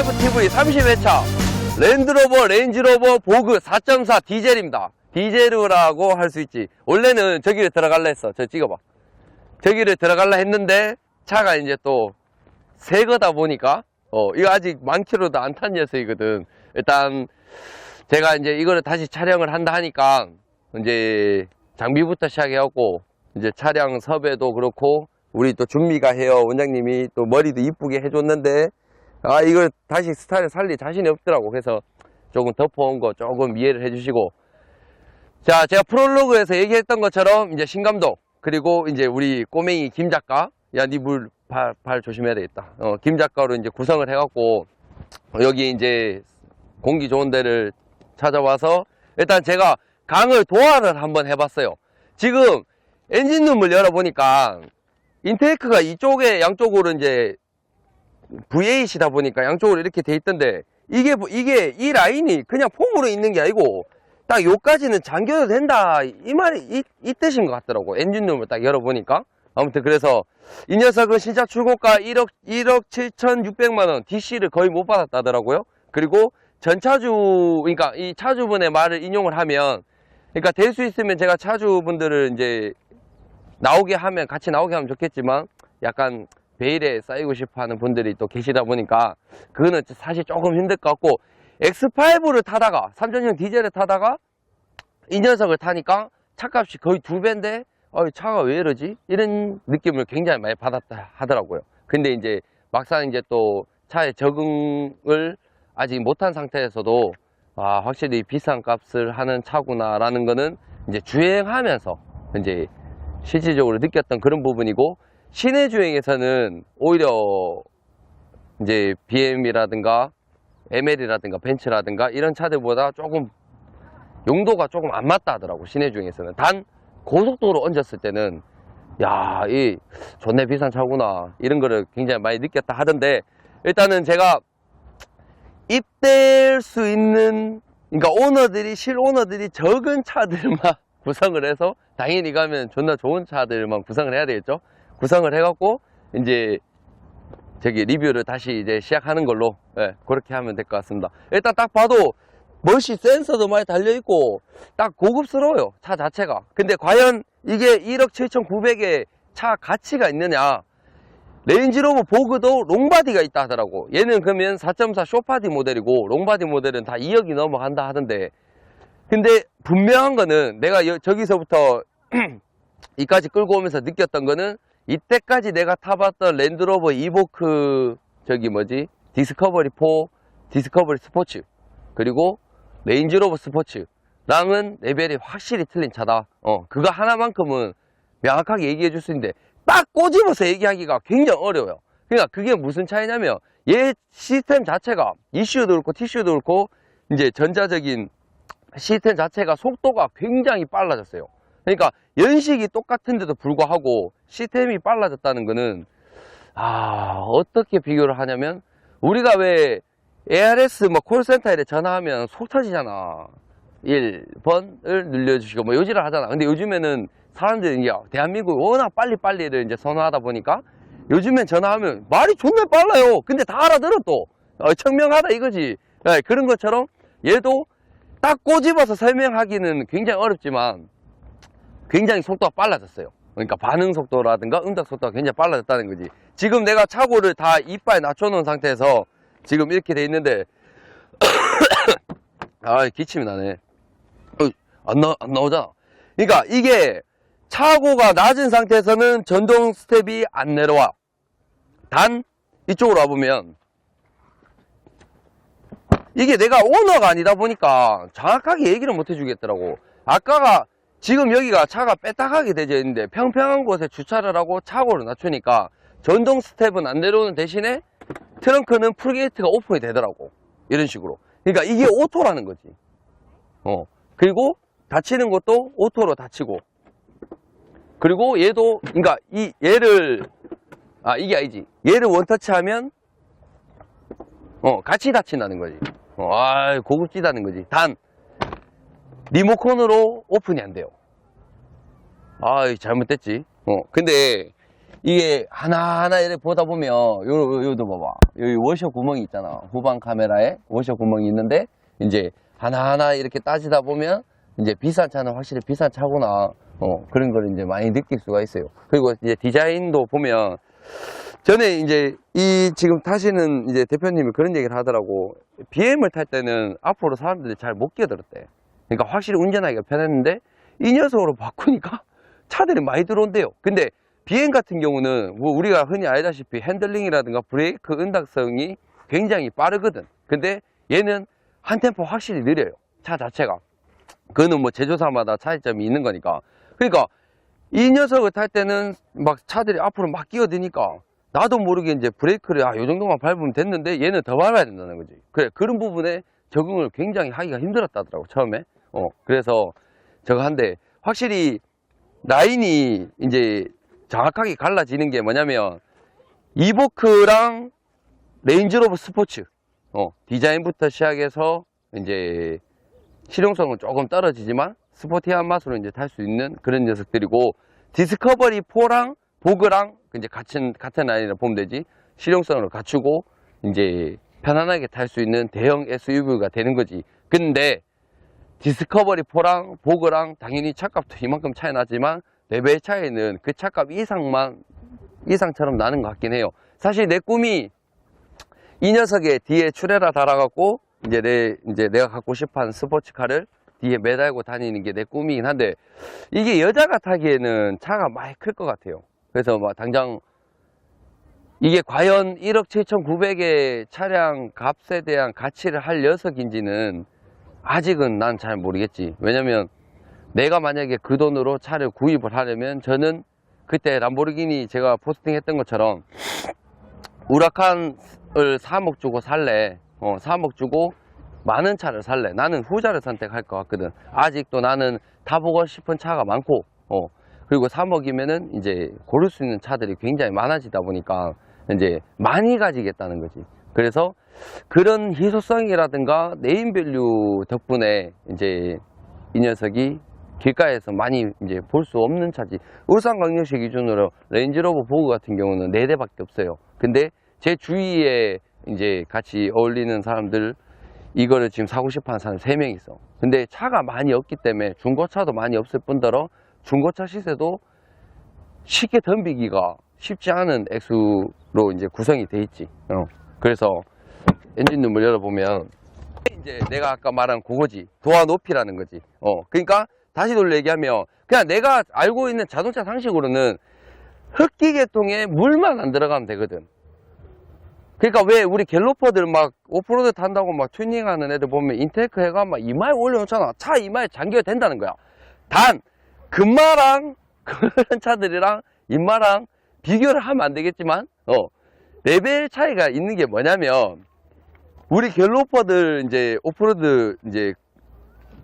X5 TV 30회차 랜드로버 레인지로버 보그 4.4 디젤입니다. 디젤이라고 할 수 있지. 원래는 저기를 들어갈라 했어. 저 찍어봐. 저기를 들어갈라 했는데 차가 이제 또 새 거다 보니까 어 이거 아직 만 킬로도 안 탄 녀석이거든. 일단 제가 이제 이거를 다시 촬영을 한다 하니까 이제 장비부터 시작해갖고 이제 차량 섭외도 그렇고 우리 또 준미가 헤어 원장님이 또 머리도 이쁘게 해줬는데 아 이걸 다시 스타일 살릴 자신이 없더라고. 그래서 조금 덮어온 거 조금 이해를 해주시고. 자 제가 프롤로그에서 얘기했던 것처럼 이제 신감독 그리고 이제 우리 꼬맹이 김 작가. 야 니 물 발, 발 조심해야 되겠다. 어, 김 작가로 이제 구성을 해갖고 여기 이제 공기 좋은 데를 찾아와서 일단 제가 강을 도화를 한번 해봤어요. 지금 엔진룸을 열어보니까 인테이크가 이쪽에 양쪽으로 이제 V8이다 보니까 양쪽으로 이렇게 돼 있던데 이게 뭐- 이게 이 라인이 그냥 폼으로 있는 게 아니고 딱 요까지는 잠겨도 된다. 이 말이 이, 이 뜻인 것 같더라고. 엔진룸을 딱 열어보니까. 아무튼 그래서 이 녀석은 진짜 출고가 1억 1억 7,600만 원 DC를 거의 못 받았다더라고요. 그리고 전차주 그러니까 이 차주분의 말을 인용을 하면 그러니까 될 수 있으면 제가 차주분들을 이제 나오게 하면 같이 나오게 하면 좋겠지만 약간 베일에 쌓이고 싶어 하는 분들이 또 계시다 보니까 그거는 사실 조금 힘들 것 같고 X5를 타다가 3.0 디젤을 타다가 이 녀석을 타니까 차값이 거의 두 배인데 어, 차가 왜 이러지? 이런 느낌을 굉장히 많이 받았다 하더라고요. 근데 이제 막상 이제 또 차에 적응을 아직 못한 상태에서도 아, 확실히 비싼 값을 하는 차구나라는 거는 이제 주행하면서 이제 실질적으로 느꼈던 그런 부분이고 시내 주행에서는 오히려 이제 BM이라든가 ML이라든가 벤츠라든가 이런 차들보다 조금 용도가 조금 안 맞다 하더라고 시내 주행에서는. 단 고속도로 얹었을 때는 야 이 존내 비싼 차구나 이런 거를 굉장히 많이 느꼈다 하던데 일단은 제가 입될 수 있는 그러니까 오너들이 실오너들이 적은 차들만 구성을 해서 당연히 가면 존나 좋은 차들만 구성을 해야 되겠죠 구성을 해갖고 이제 저기 리뷰를 다시 이제 시작하는 걸로 예, 그렇게 하면 될 것 같습니다. 일단 딱 봐도 멋이 센서도 많이 달려있고 딱 고급스러워요 차 자체가. 근데 과연 이게 1억 7,900에 차 가치가 있느냐? 레인지로버 보그도 롱바디가 있다 하더라고. 얘는 그러면 4.4 쇼파디 모델이고 롱바디 모델은 다 2억이 넘어간다 하던데. 근데 분명한 거는 내가 여- 저기서부터 이까지 끌고 오면서 느꼈던 거는 이때까지 내가 타봤던 랜드로버 이보크 저기 뭐지? 디스커버리 4 디스커버리 스포츠 그리고 레인지로버 스포츠랑은 레벨이 확실히 틀린 차다. 어 그거 하나만큼은 명확하게 얘기해 줄 수 있는데 딱 꼬집어서 얘기하기가 굉장히 어려워요. 그러니까 그게 무슨 차이냐면 얘 시스템 자체가 이슈도 그렇고 티슈도 그렇고 이제 전자적인 시스템 자체가 속도가 굉장히 빨라졌어요. 그러니까 연식이 똑같은데도 불구하고 시스템이 빨라졌다는 거는 아 어떻게 비교를 하냐면 우리가 왜 ARS 뭐 콜센터에 전화하면 속 터지잖아. 1번을 늘려주시고 뭐 요지를 하잖아. 근데 요즘에는 사람들이 이제 대한민국이 워낙 빨리빨리를 이제 선호하다 보니까 요즘엔 전화하면 말이 존나 빨라요. 근데 다 알아들어 또. 어, 청명하다 이거지. 예, 그런 것처럼 얘도 딱 꼬집어서 설명하기는 굉장히 어렵지만 굉장히 속도가 빨라졌어요. 그러니까 반응 속도라든가 응답 속도가 굉장히 빨라졌다는 거지. 지금 내가 차고를 다 이빨 낮춰놓은 상태에서 지금 이렇게 돼 있는데 아 기침이 나네. 어, 안, 나, 안 나오잖아. 그러니까 이게 차고가 낮은 상태에서는 전동 스텝이 안 내려와. 단 이쪽으로 와보면 이게 내가 오너가 아니다 보니까 정확하게 얘기를 못 해주겠더라고. 아까가 지금 여기가 차가 빼딱하게 되어 있는데 평평한 곳에 주차를 하고 차고를 낮추니까 전동 스텝은 안 내려오는 대신에 트렁크는 풀게이트가 오픈이 되더라고. 이런 식으로. 그러니까 이게 오토라는 거지. 어. 그리고 닫히는 것도 오토로 닫히고. 그리고 얘도, 그러니까 이, 얘를, 아, 이게 아니지. 얘를 원터치 하면, 어, 같이 닫힌다는 거지. 어, 아 고급지다는 거지. 단, 리모컨으로 오픈이 안 돼요. 아, 잘못됐지. 어, 근데 이게 하나하나 이렇게 보다 보면, 요, 요, 요도 봐봐. 여기 워셔 구멍이 있잖아. 후방 카메라에 워셔 구멍이 있는데, 이제 하나하나 이렇게 따지다 보면, 이제 비싼 차는 확실히 비싼 차구나. 어, 그런 걸 이제 많이 느낄 수가 있어요. 그리고 이제 디자인도 보면, 전에 이제 이 지금 타시는 이제 대표님이 그런 얘기를 하더라고. BM을 탈 때는 앞으로 사람들이 잘 못 끼어들었대. 그러니까 확실히 운전하기가 편했는데 이 녀석으로 바꾸니까 차들이 많이 들어온대요. 근데 BM 같은 경우는 뭐 우리가 흔히 알다시피 핸들링이라든가 브레이크 응답성이 굉장히 빠르거든. 근데 얘는 한 템포 확실히 느려요. 차 자체가. 그거는 뭐 제조사마다 차이점이 있는 거니까. 그러니까 이 녀석을 탈 때는 막 차들이 앞으로 막 끼어드니까 나도 모르게 이제 브레이크를 아, 요 정도만 밟으면 됐는데 얘는 더 밟아야 된다는 거지. 그래, 그런 부분에 적응을 굉장히 하기가 힘들었다더라고, 처음에. 어, 그래서 저거 한데 확실히 라인이 이제 정확하게 갈라지는 게 뭐냐면 이보크랑 레인지로버 스포츠 어, 디자인부터 시작해서 이제 실용성은 조금 떨어지지만 스포티한 맛으로 이제 탈 수 있는 그런 녀석들이고 디스커버리 4랑 보그랑 이제 같은 같은 라인을 보면 되지 실용성을 갖추고 이제 편안하게 탈 수 있는 대형 SUV가 되는 거지. 근데 디스커버리 4랑 보그랑 당연히 차값도 이만큼 차이 나지만 레벨 차이는 그 차값 이상만 이상처럼 나는 것 같긴 해요. 사실 내 꿈이 이 녀석에 뒤에 추레라 달아갖고 이제 내 이제 내가 갖고 싶어하는 스포츠카를 뒤에 매달고 다니는 게 내 꿈이긴 한데 이게 여자가 타기에는 차가 많이 클 것 같아요. 그래서 막 당장 이게 과연 1억 7,900의 차량 값에 대한 가치를 할 녀석인지는 아직은 난 잘 모르겠지. 왜냐면 내가 만약에 그 돈으로 차를 구입을 하려면 저는 그때 람보르기니 제가 포스팅 했던 것처럼 우라칸을 3억 주고 살래. 어, 3억 주고 많은 차를 살래. 나는 후자를 선택할 것 같거든. 아직도 나는 타보고 싶은 차가 많고, 어, 그리고 3억이면은 이제 고를 수 있는 차들이 굉장히 많아지다 보니까 이제 많이 가지겠다는 거지. 그래서 그런 희소성이라든가 네임밸류 덕분에 이제 이 녀석이 길가에서 많이 이제 볼 수 없는 차지. 울산광역시 기준으로 레인지로버 보그 같은 경우는 4대밖에 없어요. 근데 제 주위에 이제 같이 어울리는 사람들 이거를 지금 사고 싶어 하는 사람 3명 있어. 근데 차가 많이 없기 때문에 중고차도 많이 없을 뿐더러 중고차 시세도 쉽게 덤비기가 쉽지 않은 액수로 이제 구성이 돼 있지. 어. 그래서 엔진 룸을 열어보면 이제 내가 아까 말한 그거지. 도화 높이라는 거지. 어. 그러니까 다시 돌려 얘기하면 그냥 내가 알고 있는 자동차 상식으로는 흡기 계통에 물만 안 들어가면 되거든. 그러니까 왜 우리 갤로퍼들 막 오프로드 탄다고 막 튜닝하는 애들 보면 인테크 해가 막 이마에 올려놓잖아. 차 이마에 잠겨야 된다는 거야. 단 금마랑 그런 차들이랑 인마랑 비교를 하면 안 되겠지만 어 레벨 차이가 있는 게 뭐냐면 우리 갤로퍼들 이제 오프로드 이제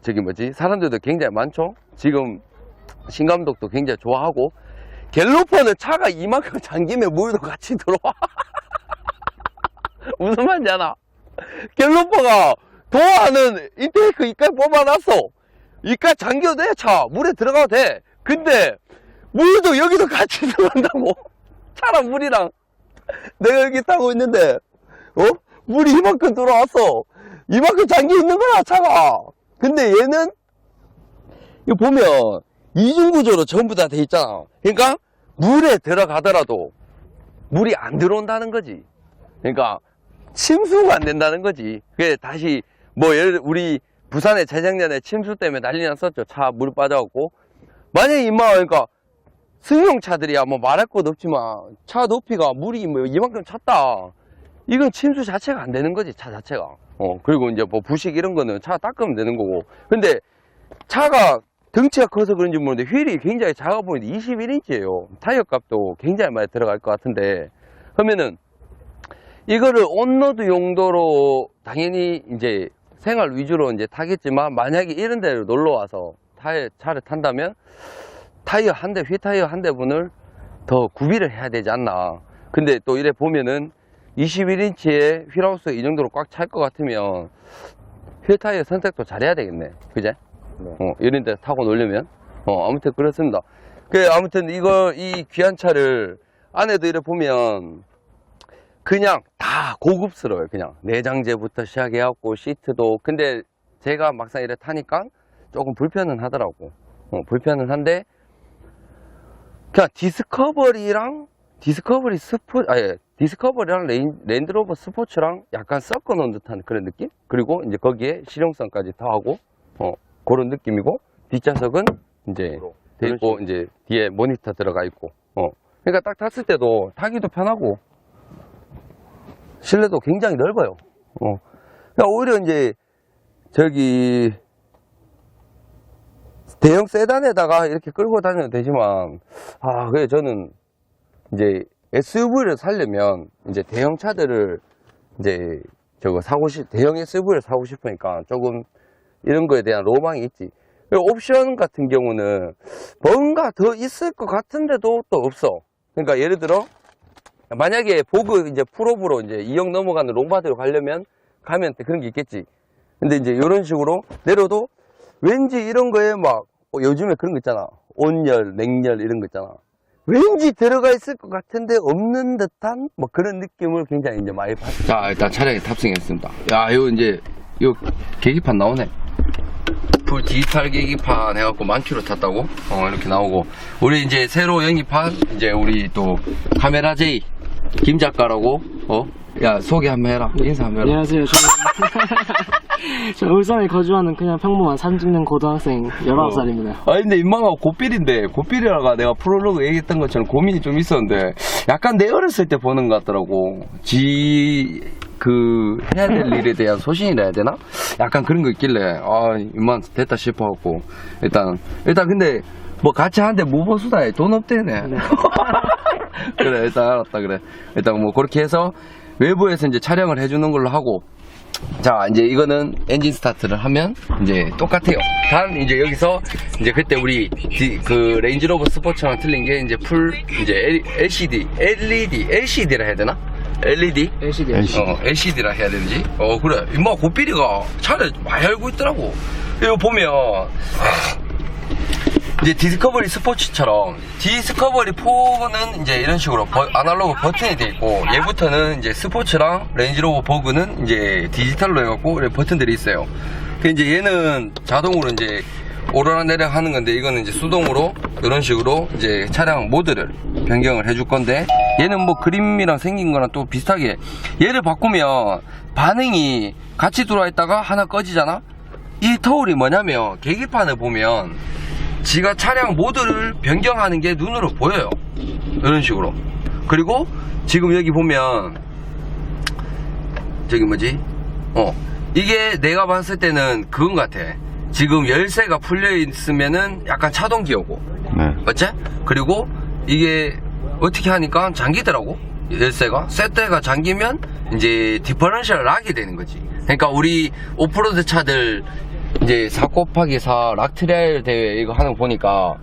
저기 뭐지 사람들도 굉장히 많죠. 지금 신감독도 굉장히 좋아하고 갤로퍼는 차가 이만큼 잠기면 물도 같이 들어와. 무슨 말인지 알아? 갤로퍼가 도어하는 인테이크 이까지 뽑아놨어. 이까지 잠겨도 돼, 차. 물에 들어가도 돼. 근데, 물도 여기도 같이 들어간다고. 차랑 물이랑. 내가 여기 타고 있는데, 어? 물이 이만큼 들어왔어. 이만큼 잠겨 있는 거야, 차가. 근데 얘는, 이거 보면, 이중구조로 전부 다 돼 있잖아. 그러니까, 물에 들어가더라도, 물이 안 들어온다는 거지. 그러니까, 침수가 안 된다는 거지. 그게 다시 뭐 예를 우리 부산에 재작년에 침수 때문에 난리 났었죠. 차 물 빠져갖고 만약에 임마 그러니까 승용차들이야 뭐 말할 것도 없지만 차 높이가 물이 뭐 이만큼 찼다. 이건 침수 자체가 안 되는 거지 차 자체가. 어 그리고 이제 뭐 부식 이런 거는 차 닦으면 되는 거고. 근데 차가 덩치가 커서 그런지 모르는데 휠이 굉장히 작아 보이는데 21인치예요. 타이어 값도 굉장히 많이 들어갈 것 같은데 그러면은 이거를 온로드 용도로 당연히 이제 생활 위주로 이제 타겠지만 만약에 이런 데를 놀러 와서 타이어, 차를 탄다면 타이어 한 대, 휠 타이어 한 대분을 더 구비를 해야 되지 않나. 근데 또 이래 보면은 21인치의 휠하우스 이 정도로 꽉 찰 것 같으면 휠 타이어 선택도 잘해야 되겠네. 그제? 네. 어, 이런 데 타고 놀려면. 어, 아무튼 그렇습니다. 그, 아무튼 이거, 이 귀한 차를 안에도 이렇게 보면 그냥 다 고급스러워요. 그냥 내장재부터 시작해갖고 시트도 근데 제가 막상 이렇게 타니까 조금 불편은 하더라고. 어, 불편은 한데 그냥 디스커버리랑 디스커버리 스포 아예. 디스커버리랑 레인, 랜드로버 스포츠랑 약간 섞어 놓은 듯한 그런 느낌? 그리고 이제 거기에 실용성까지 더하고 어 그런 느낌이고 뒷좌석은 이제 돼 있고 이제 뒤에 모니터 들어가 있고 어. 그러니까 딱 탔을 때도 타기도 편하고 실내도 굉장히 넓어요. 어. 그러니까 오히려 이제 저기 대형 세단에다가 이렇게 끌고 다녀도 되지만 아 그래 저는 이제 SUV를 살려면 이제 대형 차들을 이제 저거 사고 싶 대형 SUV를 사고 싶으니까 조금 이런 거에 대한 로망이 있지. 옵션 같은 경우는 뭔가 더 있을 것 같은데도 또 없어. 그러니까 예를 들어 만약에 보그 이제 프로브로 이제 2억 넘어가는 롱바디로 가려면 가면 그런 게 있겠지. 근데 이제 이런 식으로 내려도 왠지 이런 거에 막 어, 요즘에 그런 거 있잖아. 온열, 냉열 이런 거 있잖아. 왠지 들어가 있을 것 같은데 없는 듯한 뭐 그런 느낌을 굉장히 이제 많이 받. 자 일단 차량에 탑승했습니다. 야 이거 이제 이거 계기판 나오네. 풀 디지털 계기판 해갖고 만 킬로 탔다고 어 이렇게 나오고 우리 이제 새로 영입한 이제 우리 또 카메라 J 김 작가라고 어 야 소개 한번 해라 인사 한번 해라. 안녕하세요. 저는 저 울산에 거주하는 그냥 평범한 사진 찍는 고등학생 19살입니다. 아니 근데 인마가 고필인데 고필이라가 내가 프롤로그 얘기했던 것처럼 고민이 좀 있었는데 약간 내 어렸을 때 보는 것 같더라고 지 그 해야 될 일에 대한 소신이라 해야 되나? 약간 그런 거 있길래 아 인마 됐다 싶어갖고 일단 일단 근데 뭐 같이 하는데 무보수다에 돈 없대네 그래 일단 알았다 그래 일단 뭐 그렇게 해서 외부에서 이제 촬영을 해주는 걸로 하고 자, 이제 이거는 엔진 스타트를 하면 이제 똑같아요. 단 이제 여기서 이제 그때 우리 디- 그 레인지로버 스포츠랑 틀린 게 이제 풀 이제 L- LCD, LED, LCD라 해야 되나? LED? LCD. 어, LCD라 해야 되는지? 어, 그래. 임마 고삐리가 차를 많이 알고 있더라고. 이거 보면 이제 디스커버리 스포츠처럼 디스커버리 4는 이제 이런 식으로 버- 아날로그 버튼이 돼 있고 얘부터는 이제 스포츠랑 레인지로버 버그는 이제 디지털로 해갖고 버튼들이 있어요. 그 이제 얘는 자동으로 이제 오르락 내리락 하는 건데 이거는 이제 수동으로 이런 식으로 이제 차량 모드를 변경을 해줄 건데 얘는 뭐 그림이랑 생긴 거랑 또 비슷하게 얘를 바꾸면 반응이 같이 들어와 있다가 하나 꺼지잖아? 이 터울이 뭐냐면 계기판을 보면 지가 차량 모드를 변경하는 게 눈으로 보여요. 이런 식으로. 그리고 지금 여기 보면 저기 뭐지? 어 이게 내가 봤을 때는 그건 같아. 지금 열쇠가 풀려 있으면은 약간 차동 기어고, 네. 맞지? 그리고 이게 어떻게 하니까 잠기더라고. 열쇠가 세트가 잠기면 이제 디퍼런셜 락이 되는 거지. 그러니까 우리 오프로드 차들 이제 4 곱하기 4 락트리얼 대회 이거 하는 거 보니까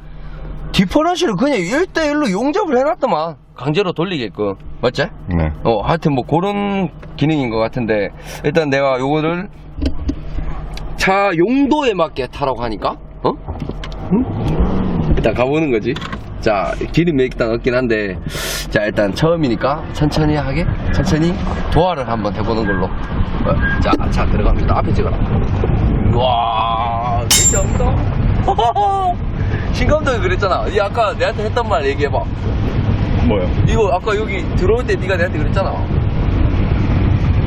디퍼런셜을 그냥 1대1로 용접을 해놨더만 강제로 돌리게끔 맞지? 네. 어 하여튼 뭐 그런 기능인 것 같은데 일단 내가 요거를 차 용도에 맞게 타라고 하니까 어? 응? 일단 가보는 거지 자 기름이 일단 없긴 한데 자 일단 처음이니까 천천히 하게 천천히 도화를 한번 해보는 걸로 어, 자, 자 들어갑니다 앞에 찍어라 우 와 진짜 없다 신감독이 그랬잖아 이 아까 내한테 했던 말 얘기해봐 뭐요? 이거 아까 여기 들어올 때 네가 내한테 그랬잖아.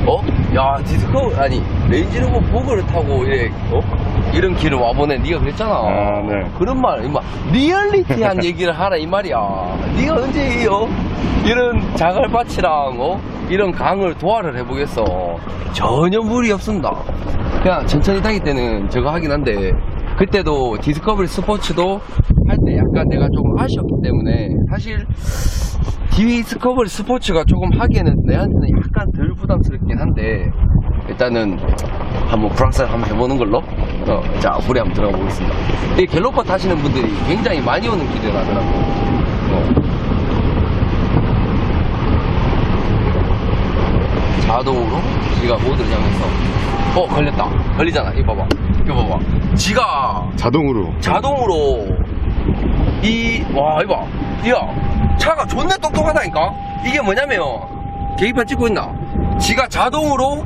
어? 야 디스커 아니 레인지로버 보그를 타고 이래 어? 이런 길을 와보네 네가 그랬잖아. 아, 네. 그런 말 임마 리얼리티한 얘기를 하라 이 말이야. 네가 언제 이, 어? 이런 자갈밭이랑 어? 이런 강을 도화를 해보겠어. 전혀 무리 없습니다. 그냥 천천히 타기 때는 저거 하긴 한데 그때도 디스커버리 스포츠도 할 때 약간 내가 조금 아쉬웠기 때문에 사실 디스커버리 스포츠가 조금 하기에는 내한테는 약간 덜 부담스럽긴 한데 일단은 한번 프랑스를 한번 해보는 걸로. 어, 자 물에 한번 들어가 보겠습니다. 이 갤로퍼 타시는 분들이 굉장히 많이 오는 길이라더라고 어. 자동으로 지가 모드를 잡면서. 어 걸렸다. 걸리잖아. 이거 봐봐. 이거 봐봐. 지가 자동으로. 자동으로 이 와 이봐 야 차가 존나 똑똑하다니까? 이게 뭐냐면, 계기판 찍고 있나? 지가 자동으로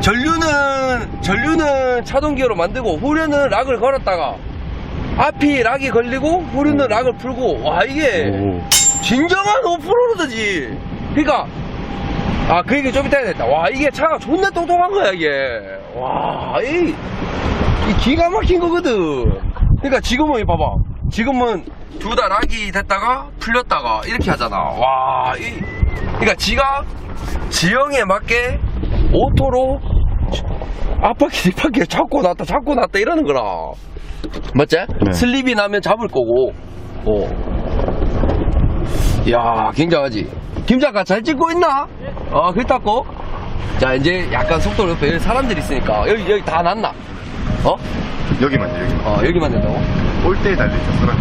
전류는, 전류는 차동기어로 만들고, 후륜은 락을 걸었다가, 앞이 락이 걸리고, 후륜은 락을 풀고, 와, 이게, 오. 진정한 오프로드지. 그니까, 아, 그 얘기 좀 이따 해야겠다. 와, 이게 차가 존나 똑똑한 거야, 이게. 와, 이, 이 기가 막힌 거거든. 그러니까 지금은 이 봐봐. 지금은 둘다 락이 됐다가 풀렸다가 이렇게 하잖아. 와, 이, 그러니까 지가 지형에 맞게 오토로 앞바퀴 뒷바퀴 잡고 놨다 잡고 놨다 이러는 거라. 맞지? 네. 슬립이 나면 잡을 거고. 어. 이야, 굉장하지. 김 작가 잘 찍고 있나? 어, 그랬다고? 자, 이제 약간 속도를. 여기 사람들이 있으니까. 여기, 여기 다 났나? 어? 여기만요, 여기만. 어, 여기만 된다고? 올 때에 달려있죠, 서랍.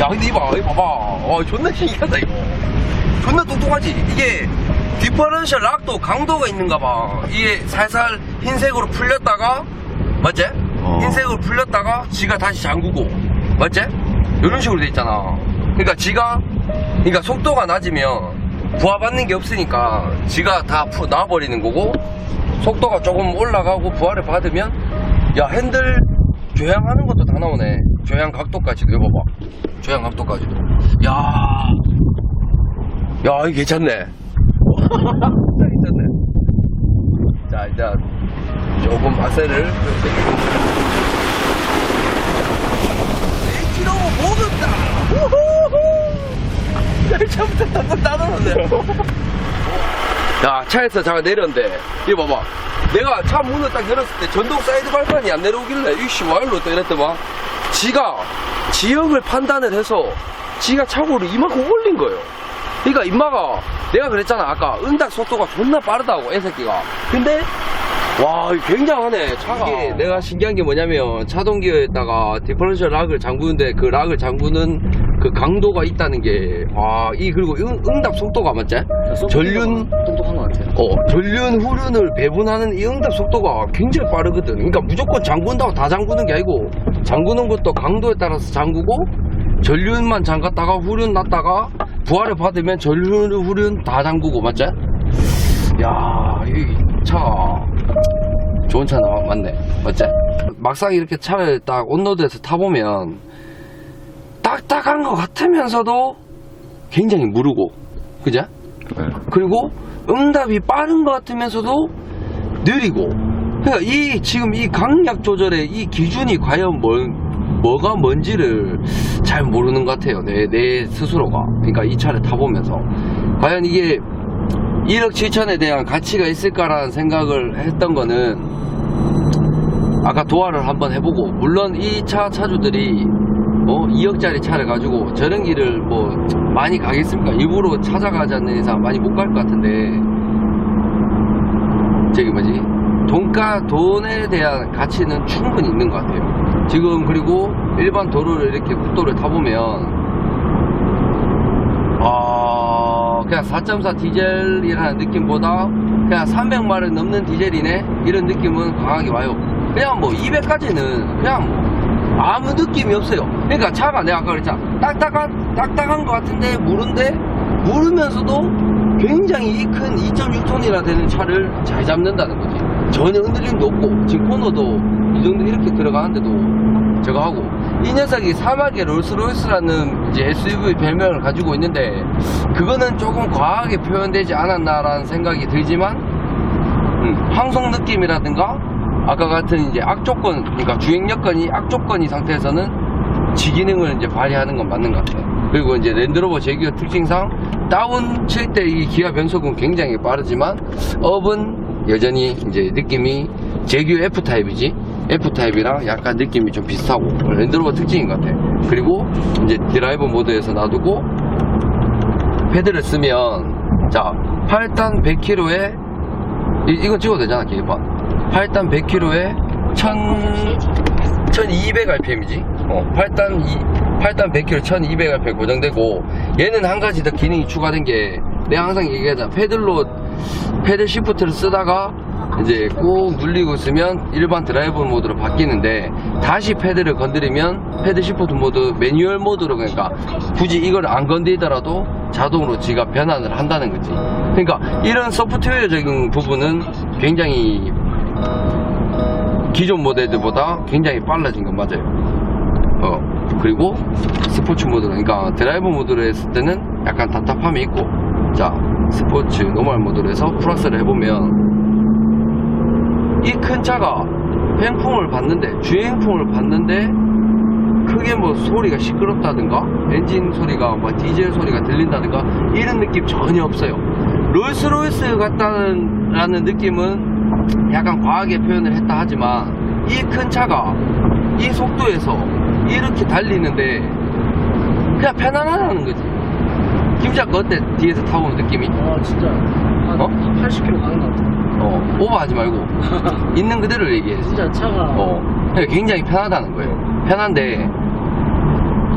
야, 근데 이봐, 이거 봐봐. 어, 존나 신기하다, 이거. 존나 똑똑하지? 이게, 디퍼런셜 락도 강도가 있는가 봐. 이게 살살 흰색으로 풀렸다가, 맞지? 어. 흰색으로 풀렸다가, 지가 다시 잠그고, 맞지? 이런 식으로 돼 있잖아. 그러니까 지가, 그러니까 속도가 낮으면, 부하받는 게 없으니까, 지가 다 푸, 놔버리는 거고, 속도가 조금 올라가고, 부하를 받으면, 야, 핸들 조향하는 것도 다 나오네. 조향 각도까지도, 이거 봐봐. 조향 각도까지도. 야 야, 이거 괜찮네. 진짜 괜찮네. 자, 일단, 조금. 내키로고 모른다! 우후후! 열차부터 한번 따라오네. 야, 차에서 잠깐 내렸는데, 이거 봐봐. 내가 차 문을 딱 열었을 때 전동 사이드 발판이 안 내려오길래, 이씨, 와일로 또 이랬더만, 지가 지형을 판단을 해서, 지가 차고를 이만큼 올린 거예요. 그러니까 임마가, 내가 그랬잖아. 아까 응답 속도가 존나 빠르다고, 애새끼가. 근데, 와, 굉장하네, 차가. 이게 내가 신기한 게 뭐냐면, 차동기어에다가 디퍼런셜 락을 잠그는데, 그 락을 잠그는 그 강도가 있다는 게, 와, 이, 그리고 응, 응답 속도가 맞지? 전륜, 똑똑한 것 같아요. 어, 전륜 후륜을 배분하는 이 응답 속도가 굉장히 빠르거든. 그러니까 무조건 잠근다고 다 잠그는 게 아니고, 잠그는 것도 강도에 따라서 잠그고, 전륜만 잠갔다가 후륜 놨다가, 부하를 받으면 전륜, 후륜 다 잠그고, 맞지? 야, 이 차, 좋은 차 나, 맞네. 맞지? 막상 이렇게 차를 딱 온로드에서 타보면, 딱딱한 것 같으면서도 굉장히 무르고, 그죠? 네. 그리고 응답이 빠른 것 같으면서도 느리고 그러니까 이 지금 이 강약 조절의 이 기준이 과연 뭘 뭐가 뭔지를 잘 모르는 것 같아요 내, 내 스스로가 그러니까 이 차를 타보면서 과연 이게 1억 7천에 대한 가치가 있을까라는 생각을 했던 거는 아까 도화를 한번 해보고 물론 이 차 차주들이 뭐 2억짜리 차를 가지고 저런 길을 뭐 많이 가겠습니까? 일부러 찾아가지 않는 이상 많이 못 갈 것 같은데 저기 뭐지 돈가 돈에 대한 가치는 충분히 있는 것 같아요. 지금 그리고 일반 도로를 이렇게 국도를 타보면 아 그냥 4.4 디젤이라는 느낌보다 그냥 300마를 넘는 디젤이네 이런 느낌은 강하게 와요. 그냥 뭐 200까지는 그냥 뭐 아무 느낌이 없어요. 그러니까 차가 내가 아까 그랬잖아. 딱딱한, 딱딱한 것 같은데, 무른데, 무르면서도 굉장히 큰 2.6톤이나 되는 차를 잘 잡는다는 거지. 전혀 흔들림도 없고, 지금 코너도 이 정도 이렇게 들어가는데도 저거 하고. 이 녀석이 사막의 롤스로이스라는 이제 SUV 별명을 가지고 있는데, 그거는 조금 과하게 표현되지 않았나라는 생각이 들지만, 음, 항속 느낌이라든가 아까 같은 이제 악조건 그러니까 주행 여건이 악조건이 상태에서는 지기능을 이제 발휘하는 건 맞는 것 같아요. 그리고 이제 랜드로버 제기어 특징상 다운 칠 때 이 기아 변속은 굉장히 빠르지만 업은 여전히 이제 느낌이 제기어 F 타입이지 F 타입이랑 약간 느낌이 좀 비슷하고 랜드로버 특징인 것 같아요. 그리고 이제 드라이브 모드에서 놔두고 패드를 쓰면 자 8단 100km에 이, 이건 찍어도 되잖아 계기판. 8단 100km에 1200rpm이지? 어, 8단 8단 100km 1200rpm 고정되고 얘는 한 가지 더 기능이 추가된 게 내가 항상 얘기하잖아. 패들로 패들 시프트를 쓰다가 이제 꾹 눌리고 있으면 일반 드라이브 모드로 바뀌는데 다시 패드를 건드리면 패드 시프트 모드 매뉴얼 모드로 그러니까 굳이 이걸 안 건드리더라도 자동으로 지가 변환을 한다는 거지. 그러니까 이런 소프트웨어적인 부분은 굉장히 기존 모델들보다 굉장히 빨라진 건 맞아요. 어, 그리고 스포츠 모드, 그러니까 드라이브 모드로 했을 때는 약간 답답함이 있고, 자, 스포츠, 노멀 모드로 해서 플러스를 해보면, 이 큰 차가 횡풍을 받는데, 주행풍을 받는데, 크게 뭐 소리가 시끄럽다든가, 엔진 소리가, 뭐 디젤 소리가 들린다든가, 이런 느낌 전혀 없어요. 롤스로이스 같다는 라는 느낌은 약간 과하게 표현을 했다 하지만 이 큰 차가 이 속도에서 이렇게 달리는데 그냥 편안하다는 거지. 김작가 어때? 뒤에서 타보는 느낌이? 와 진짜 한 어? 80km 가는 것 같아. 어, 오버하지 말고 있는 그대로 얘기해. 진짜 차가 어, 그러니까 굉장히 편하다는 거예요. 편한데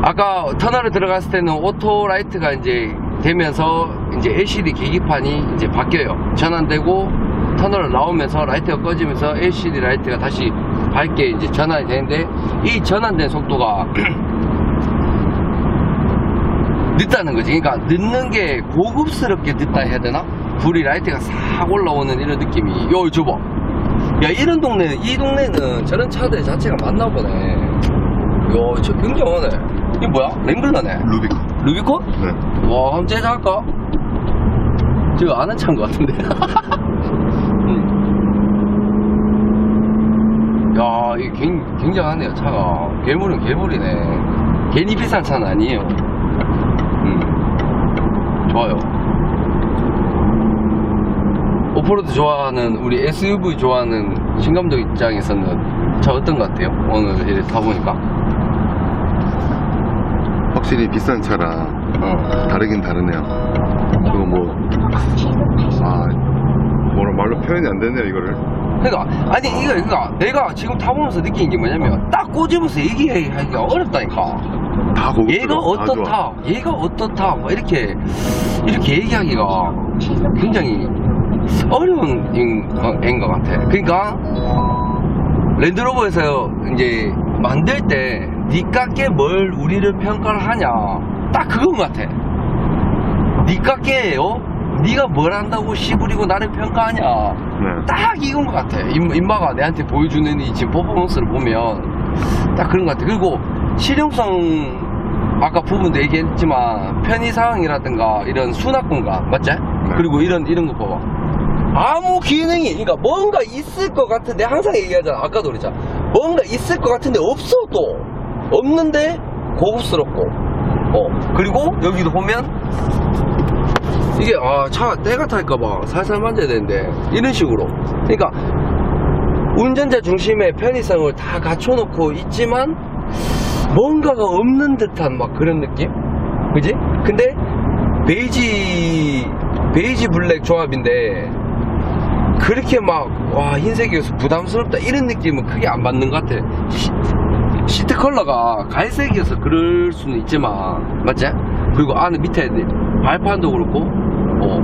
아까 터널에 들어갔을 때는 오토 라이트가 이제 되면서 이제 LCD 계기판이 이제 바뀌어요. 전환되고 터널을 나오면서 라이트가 꺼지면서 LCD 라이트가 다시 밝게 이제 전환이 되는데 이 전환된 속도가 늦다는 거지. 그러니까 늦는 게 고급스럽게 늦다 해야 되나? 불이 라이트가 싹 올라오는 이런 느낌이. 요, 줘봐. 야, 이런 동네는, 이 동네는 저런 차들 자체가 많나 보네. 야, 저 굉장하네. 이게 뭐야? 랭글러네. 루비콘. 루비콘? 네. 와, 한번 제자할까? 저거 아는 차인 것 같은데. 음. 야, 이게 굉- 굉장하네요, 차가. 괴물은 괴물이네. 괜히 비싼 차는 아니에요. 음. 좋아요. 오프로드 좋아하는, 우리 SUV 좋아하는 신감독 입장에서는 차 어떤 것 같아요? 오늘 이렇게 타보니까. 확실히 비싼 차랑 어. 다르긴 다르네요. 그거 뭐, 아, 뭐라 말로 표현이 안 되네요, 이거를. 그러니까 아니 이거 그러니까 내가 지금 타보면서 느낀 게 뭐냐면 딱 꼬집어서 얘기하기가 어렵다니까. 다 고급스러워. 얘가. 어떻다, 얘가 어떻다, 뭐 이렇게 이렇게 얘기하기가 굉장히 어려운 인것 같아. 그러니까 랜드로버에서 이제 만들 때 니깎게 뭘 우리를 평가를 하냐, 딱 그건 같아. 니깎게요? 니가 뭘 한다고 씨부리고 나를 평가하냐. 네. 딱 이건 것 같아. 임, 임마 가 내한테 보여주는 이 지금 퍼포먼스를 보면 딱 그런 것 같아. 그리고 실용성 아까 부분도 얘기했지만 편의사항이라든가 이런 수납 공간 맞지? 그리고 이런 이런 거 봐봐. 아무 기능이 그러니까 뭔가 있을 것 같은데 항상 얘기하잖아. 아까도 그랬잖아. 뭔가 있을 것 같은데 없어 또 없는데 고급스럽고 어 그리고 여기도 보면 이게 아차 때가 탈까봐 살살 만져야 되는데 이런 식으로 그러니까 운전자 중심의 편의성을 다 갖춰놓고 있지만 뭔가가 없는 듯한 막 그런 느낌 그지? 근데 베이지 베이지 블랙 조합인데 그렇게 막 와 흰색이어서 부담스럽다 이런 느낌은 크게 안 받는 것 같아 시, 시트 컬러가 갈색이어서 그럴 수는 있지만 맞지? 그리고 안에 밑에 발판도 그렇고 어,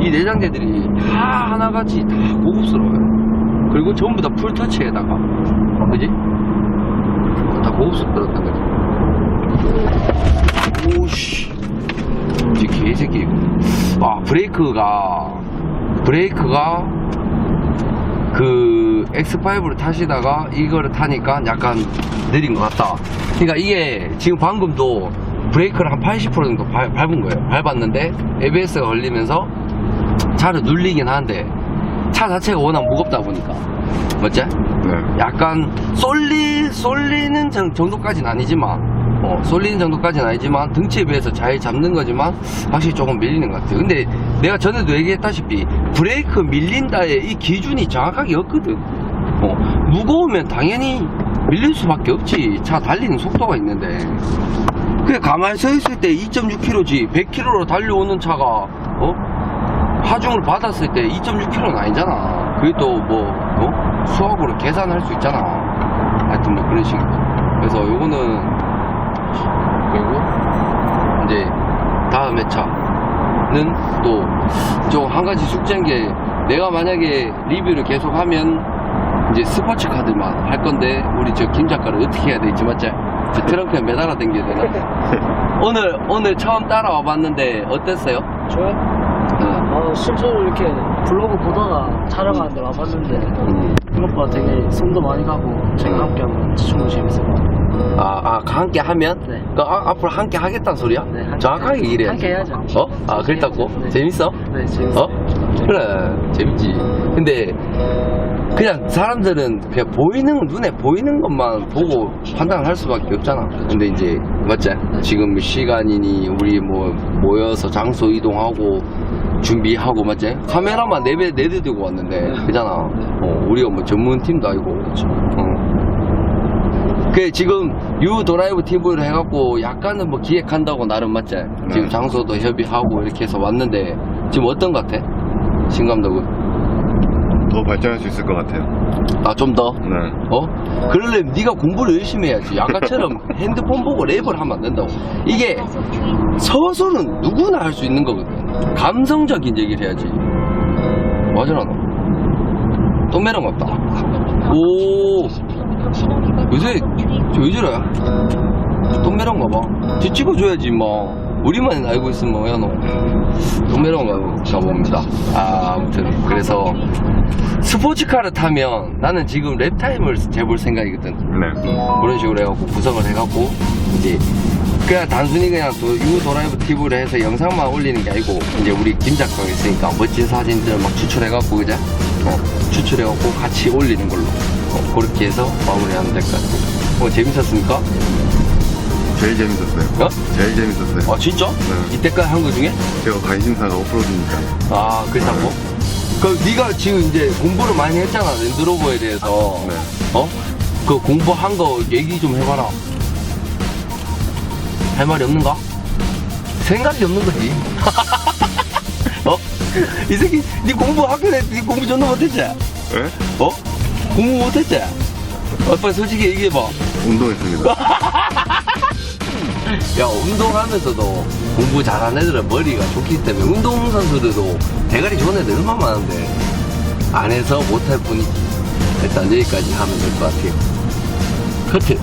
이 내장재들이 다 하나같이 다 고급스러워요. 그리고 전부 다 풀터치에다가, 그지? 다 고급스럽다는 거지. 오씨. 이 개새끼. 아, 브레이크가, 브레이크가, 그, X5를 타시다가 이거를 타니까 약간 느린 것 같다. 그러니까 이게 지금 방금도 브레이크를 한 80% 정도 밟, 은 거예요. 밟았는데 ABS가 걸리면서 차를 눌리긴 하는데 차 자체가 워낙 무겁다 보니까 맞지? 네. 약간 쏠리 쏠리는 정- 정도까지는 아니지만 어, 쏠리는 정도까지는 아니지만 등치에 비해서 잘 잡는 거지만 확실히 조금 밀리는 것 같아요. 근데 내가 전에도 얘기했다시피 브레이크 밀린다의 이 기준이 정확하게 없거든. 어, 무거우면 당연히 밀릴 수밖에 없지. 차 달리는 속도가 있는데. 그냥 가만히 서 있을 때 2.6km지 100km로 달려오는 차가 어? 하중을 받았을 때 2.6km는 아니잖아. 그게 또 뭐, 어? 수학으로 계산할 수 있잖아. 하여튼 뭐 그런 식으로. 그래서 요거는, 그리고, 이제, 다음 회차는 또, 좀한 가지 숙제인 게, 내가 만약에 리뷰를 계속 하면 이제 스포츠 카드만 할 건데 우리 저 김 작가를 어떻게 해야 될지 맞지? 저 트렁크에 매달아 당겨야 되나? 오늘 오늘 처음 따라와 봤는데 어땠어요? 저요? 어. 어, 실제로 이렇게 블로그 보다가 촬영하는데 와봤는데 음. 생각보다 되게 손도 많이 가고 제가 함께 하면 정말 같아요. 아, 아, 함께 하면? 네. 그 아, 앞으로 함께 하겠다는 소리야? 네, 함께 정확하게 해야죠. 이래야지. 함께 해야죠. 어? 아, 그랬다고? 네. 재밌어? 네, 재밌어요. 어? 그래, 재밌지. 근데, 그냥 사람들은 그냥 보이는, 눈에 보이는 것만 보고 판단을 할 수밖에 없잖아. 근데 이제, 맞지? 지금 시간이니, 우리 뭐, 모여서 장소 이동하고, 준비하고, 맞지? 카메라만 네대, 네대 들고 왔는데, 그잖아. 어, 우리가 뭐 전문 팀도 아니고. 어. 그 지금 유 드라이브 TV를 해갖고 약간은 뭐 기획한다고 나름 맞지? 지금 장소도 협의하고 이렇게 해서 왔는데 지금 어떤 것 같아? 신감독은? 더 발전할 수 있을 것 같아요. 아 좀 더? 네. 어? 그러려면 네가 공부를 열심히 해야지 아까처럼 핸드폰 보고 랩을 하면 안 된다고 이게 서술은 누구나 할 수 있는 거거든 감성적인 얘기를 해야지 맞으나 너? 또 매력 없다 오 요새 왜 저래? 똥매런가 봐. 뒤 찍어줘야지 뭐. 우리만 알고 있으면 뭐야 너. 똥매런가 봅니다. 아 아무튼 그래서 스포츠카를 타면 나는 지금 랩타임을 재볼 생각이거든. 네. 그런 식으로 해갖고 구성을 해갖고 이제 그냥 단순히 그냥 또유 드라이브 TV를 해서 영상만 올리는 게 아니고 이제 우리 김 작가가 있으니까 멋진 사진들 막 추출해갖고 그죠? 어, 추출해갖고 같이 올리는 걸로 어, 그렇게 해서 마무리하면 될 것 같아요. 어, 재밌었습니까? 제일 재밌었어요. 어? 제일 재밌었어요. 아 진짜? 네. 이때까지 한 거 중에? 제가 관심사가 오프로드니까. 아 그렇다고? 그 네가 지금 이제 공부를 많이 했잖아 랜드로버에 대해서 네. 어? 그 공부한 거 얘기 좀 해봐라 할 말이 없는가? 생각이 없는 거지 어? 이 새끼 네 공부 학교에 네 공부 존나 못했지? 네? 어? 공부 못했지? 어, 빨리 솔직히 얘기해봐 운동했습니다. 야 운동하면서도 공부 잘하는 애들은 머리가 좋기 때문에 운동선수들도 대가리 좋은 애들 얼마나 많은데 안 해서 못할 뿐이지 일단 여기까지 하면 될 것 같아요 커트